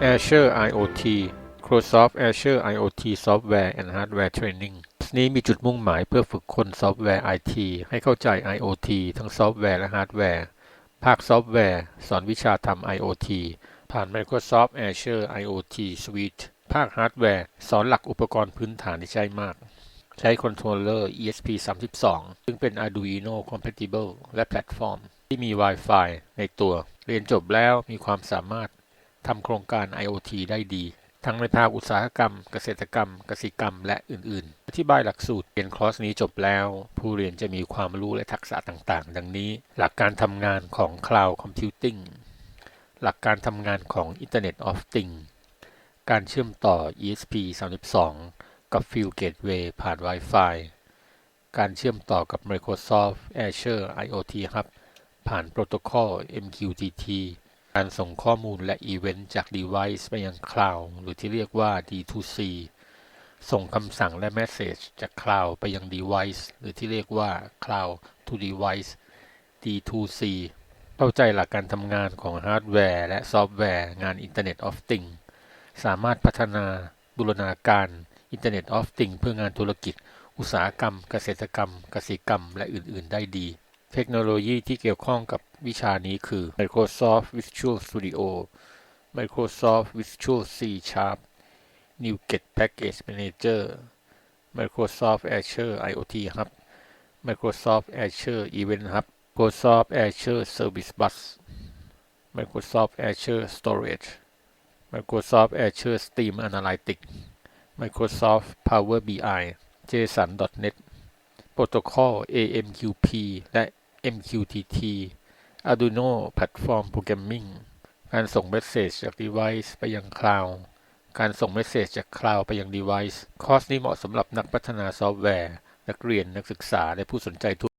Azure IoT Microsoft Azure IoT Software and Hardware Training นี้มีจุดมุ่งหมายเพื่อฝึกคนซอฟต์แวร์ IT ให้เข้าใจ IoT ทั้งซอฟต์แวร์และฮาร์ดแวร์ ภาคซอฟต์แวร์ สอนวิชาทำ IoT ผ่าน Microsoft Azure IoT Suite ภาคฮาร์ดแวร์ สอนหลักอุปกรณ์พื้นฐานที่ใช้มาก ใช้คอนโทรลเลอร์ ESP32 ซึ่งเป็น Arduino compatible และแพลตฟอร์ม ที่มี Wi-Fi ในตัว เรียนจบแล้วมีความสามารถ ทำโครงการ IoT ได้ดี ทั้งในภาคอุตสาหกรรม เกษตรกรรม กสิกรรม และอื่น ๆ อธิบายหลักสูตรเรียนคอร์สนี้จบแล้ว ผู้เรียนจะมีความรู้และทักษะต่างๆ ดังนี้ หลักการทำงานของ Cloud Computing หลักการทำงานของ Internet of Things การเชื่อมต่อ ESP32 กับ Field Gateway ผ่าน Wi-Fi การเชื่อมต่อกับ Microsoft Azure IoT Hub ผ่านโปรโตคอล MQTT การส่งข้อมูลและอีเวนต์จาก device ไปยัง Cloud หรือที่เรียกว่า D2C ส่งคำสั่งและ Message จาก Cloud ไปยัง device หรือที่เรียกว่า Cloud to Device D2C เข้าใจหลักการทำงานของฮาร์ดแวร์และซอฟต์แวร์งาน Internet of Things สามารถพัฒนาบูรณาการ Internet of Things เพื่องานธุรกิจ อุตสาหกรรม เกษตรกรรม กสิกรรม และอื่น ๆ ได้ดี เทคโนโลยีที่เกี่ยวข้องกับวิชานี้คือ Microsoft Visual Studio Microsoft Visual C Sharp NuGet Package Manager Microsoft Azure IoT Hub Microsoft Azure Event Hub Microsoft Azure Service Bus Microsoft Azure Storage Microsoft Azure Steam Analytics Microsoft Power BI JSON.NET โปรโตคอล AMQP และ MQTT Arduino Platform Programming การส่งเมสเซจจาก device ไปยัง Cloud การส่งเมสเซจจาก Cloud ไปยัง device คอร์สนี้เหมาะสำหรับนักพัฒนาซอฟต์แวร์ นักเรียนนักศึกษา และผู้สนใจทั่ว